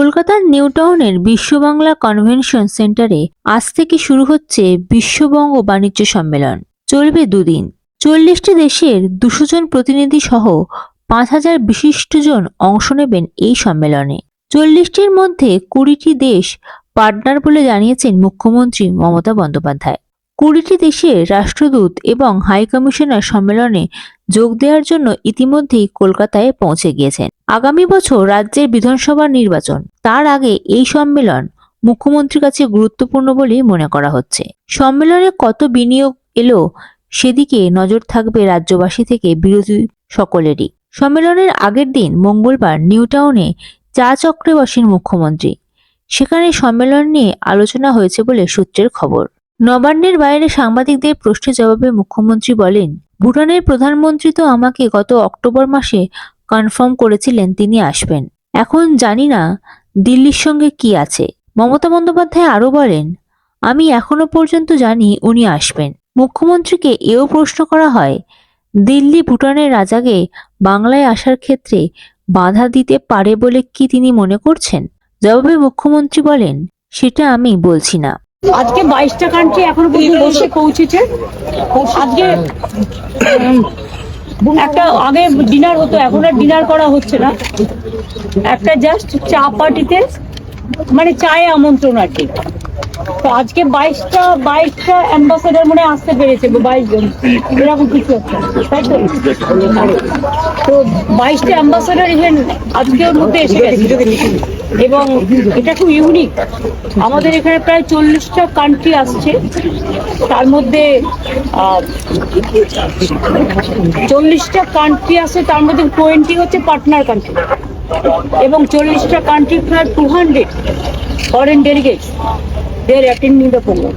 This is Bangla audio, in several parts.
কলকাতার নিউ টাউনের বিশ্ববাংলা কনভেনশন সেন্টারে আজ থেকে শুরু হচ্ছে বিশ্ববঙ্গ বাণিজ্য সম্মেলন। চলবে দুদিন। চল্লিশটি দেশের দুশো জন প্রতিনিধি সহ পাঁচ হাজার বিশিষ্টজন অংশ নেবেন এই সম্মেলনে। চল্লিশটির মধ্যে কুড়িটি দেশ পার্টনার বলে জানিয়েছেন মুখ্যমন্ত্রী মমতা বন্দ্যোপাধ্যায়। কুড়িটি দেশের রাষ্ট্রদূত এবং হাই কমিশনার সম্মেলনে যোগ দেওয়ার জন্য ইতিমধ্যেই কলকাতায় পৌঁছে গিয়েছেন। আগামী বছর রাজ্যের বিধানসভা নির্বাচন। তার আগে এই সম্মেলন মুখ্যমন্ত্রীর কাছে গুরুত্বপূর্ণ বলে মনে করা হচ্ছে। সম্মেলনে কত বিনিয়োগ এলো সেদিকে নজর থাকবে রাজ্যবাসী থেকে বিরোধী সকলেরই। সম্মেলনের আগের দিন মঙ্গলবার নিউ টাউনে চা চক্রে বসেন মুখ্যমন্ত্রী। সেখানে সম্মেলন নিয়ে আলোচনা হয়েছে বলে সূত্রের খবর। নবান্নের বাইরে সাংবাদিকদের প্রশ্নের জবাবে মুখ্যমন্ত্রী বলেন, ভুটানের প্রধানমন্ত্রী তো আমাকে গত অক্টোবর মাসে কনফার্ম করেছিলেন, তিনি আসবেন। এখন জানি না দিল্লির সঙ্গে কি আছে? মমতা বন্দ্যোপাধ্যায় আরও বলেন, আমি এখনও পর্যন্ত জানি উনি আসবেন। মুখ্যমন্ত্রীকে এও প্রশ্ন করা হয়, দিল্লি ভুটানের রাজাকে বাংলায় আসার ক্ষেত্রে বাধা দিতে পারে বলে কি তিনি মনে করছেন? জবাবে মুখ্যমন্ত্রী বলেন, সেটা আমি বলছি না। আজকে বাইশটা কান্ট্রি এখনও পর্যন্ত বসে পৌঁছেছে। আজকে একটা আগে ডিনার হতো, এখন আর ডিনার করা হচ্ছে না। একটা জাস্ট চা পার্টিতে মানে চায়ে আমন্ত্রণ আর কি। তো আজকে বাইশটা বাইশটা অ্যাম্বাসেডার মনে আসতে পেরেছে বাইশ জন। এরকম কিছু তাই তো? তো বাইশটা অ্যাম্বাসেডার ইভেন আজকে ওর মধ্যে এসে গেছে। এবং এটা খুব ইউনিক আমাদের এখানে প্রায় চল্লিশটা কান্ট্রি আসছে। তার মধ্যে চল্লিশটা কান্ট্রি আছে তার মধ্যে টোয়েন্টি হচ্ছে পার্টনার কান্ট্রি এবং চল্লিশটা কান্ট্রি প্রায় two hundred foreign delegates they are attending the programme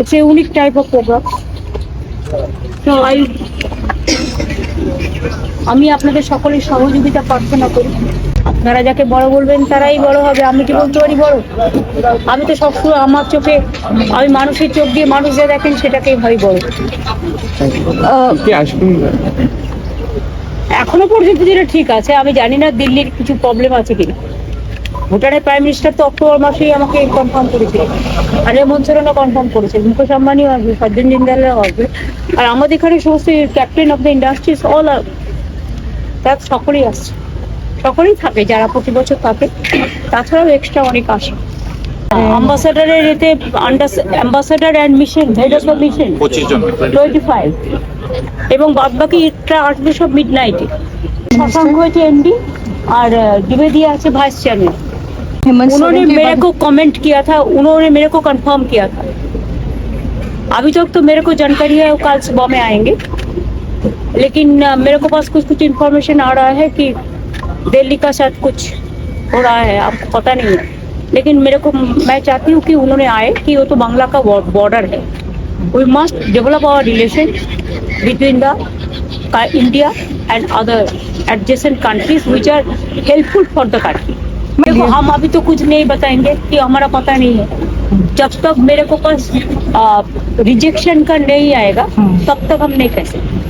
it's a unique type of programme তো আই আমি আপনাদের সকলের সহযোগিতা প্রার্থনা করি। আপনারা যাকে বড় বলবেন তারাই বড় হবে। আমি কি বলতে পারি? বড়। আমি তো সবসময় আমার চোখে আমি মানুষের চোখ দিয়ে মানুষ যা দেখেন সেটাকেই ভাই বড়। এখনও পর্যন্ত যেটা ঠিক আছে আমি জানি না দিল্লির কিছু প্রবলেম আছে কিনা। ভুটানের প্রাইম মিনিস্টার তো অক্টোবর মাসেই আমাকে কনফার্ম করেছিল। আর হেমন্ত সোরেনও কনফার্ম করেছে। মুকেশ আম্বানিও আসবে সজ্জন জিন্দালও আসবে আর আমাদের এখানে সমস্ত captain of the industries all তার সকলেই আসছে। সকলেই থাকে যারা প্রতি বছর থাকে তাছাড়াও এক্সট্রা অনেক আসে অ্যাম্বাসাডারের এতে ambassador and mission head of mission পঁচিশ জন টোয়েন্টি ফাইভ এবং বাদ বাকিটা আসবে সব মিড নাইটে শশাঙ্ক হয়েছে एमडी और द्विवेदी আছে वाइस चेयरमैन हेमंत उन्होंने सोरेन के मेरे बाद को कमेंट किया था उन्होंने मेरे को कंफर्म किया था अभी तक तो मेरे को जानकारी है वो कल सुबह में आएंगे लेकिन अ, मेरे को पास कुछ कुछ इन्फॉर्मेशन आ रहा है कि दिल्ली का शायद कुछ हो रहा है आपको पता नहीं है। लेकिन मेरे को मैं चाहती हूँ कि उन्होंने आए कि वो तो बांग्ला का बॉर्डर है। We must develop our relation between the India and other adjacent countries which are helpful for the country देखो हम अभी तो कुछ नहीं बताएँगे कि हमारा पता नहीं है। जब तक मेरे को पास रिजेक्शन का नहीं आएगा तब तक हम नहीं कह सकते।